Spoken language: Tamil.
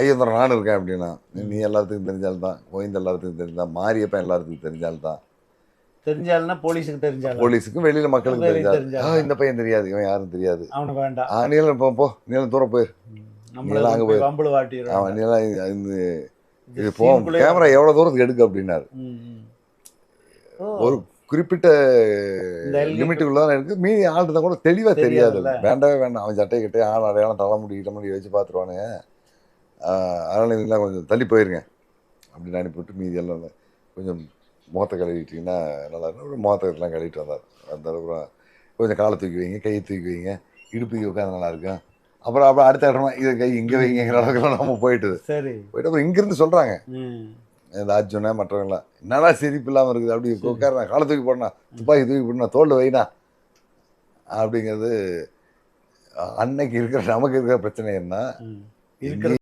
ஐயந்தரம் நானும் இருக்கேன் அப்படின்னா நீ எல்லாத்துக்கும் தெரிஞ்சால் தான் கோவிந்த எல்லாத்துக்கும் தெரிஞ்சால் மாரியப்பன் எல்லாத்துக்கும் தெரிஞ்சால் தான் தெரிஞ்சாலும்னா போலீஸுக்கு தெரிஞ்சாலும் போலீஸுக்கும் வெளியில மக்களுக்கு வெளியில தெரிஞ்சால். தெரிஞ்சால். ஆ இந்த பையன் தெரியாது இவன் யாரும் தெரியாது. அவனுக்கு வேண்டாம். ஆ நீலம் போ நீலம் தூரம் போயிரு. நம்மள நீலாம் அங்க போய் வம்புல வாட்டிடுறோம் அவன் இது- இந்த இது போ கேமரா எவ்வளவு தூரத்துக்கு எடுக்கு அப்படின்னாரு. ஒரு குறிப்பிட்ட லிமிட்டுக்குள்ள தான் இருக்கு. மீதி ஆள்கிட்ட கூட தெளிவா தெரியாது. வேண்டவே வேண்டாம். அவன் சட்டை கிட்டே ஆள் அடையாளம் தலைமுடி கிட்டமுடி வச்சு பார்த்துருவானுங்க. அதனால நீங்களாம் கொஞ்சம் தள்ளி போயிருங்க. அப்படின்னு அனுப்பிவிட்டு மீதி எல்லாம் இல்ல. கொஞ்சம் முகத்தை கழுவிட்டீங்கன்னா நல்லா இருக்கும். அப்புறம் முகத்தை எல்லாம் கழுவிட்டு வந்தார் அந்த அப்புறம் கொஞ்சம் காலை தூக்கி வைங்க கையை தூக்கி வைங்க. இடுப்புக்கு உட்காந்து நல்லா இருக்கும். அப்புறம் அப்புறம் அடுத்த இடமா இது கை இங்கே வைங்கிற அளவுக்குலாம் நம்ம போயிட்டுது. சரி. போயிட்டு அப்புறம் இங்கிருந்து சொல்கிறாங்க. இந்த அர்ஜுனா மற்றவங்களாம் என்னடா சிரிப்பு இல்லாமல் இருக்குது? அப்படி உட்கார காலை தூக்கி போடணும் துப்பாக்கி தூக்கி போடணும் தோல் வைனா? அப்படிங்கிறது அன்னைக்கு இருக்கிற நமக்கு இருக்கிற பிரச்சனை என்ன. இருக்கிற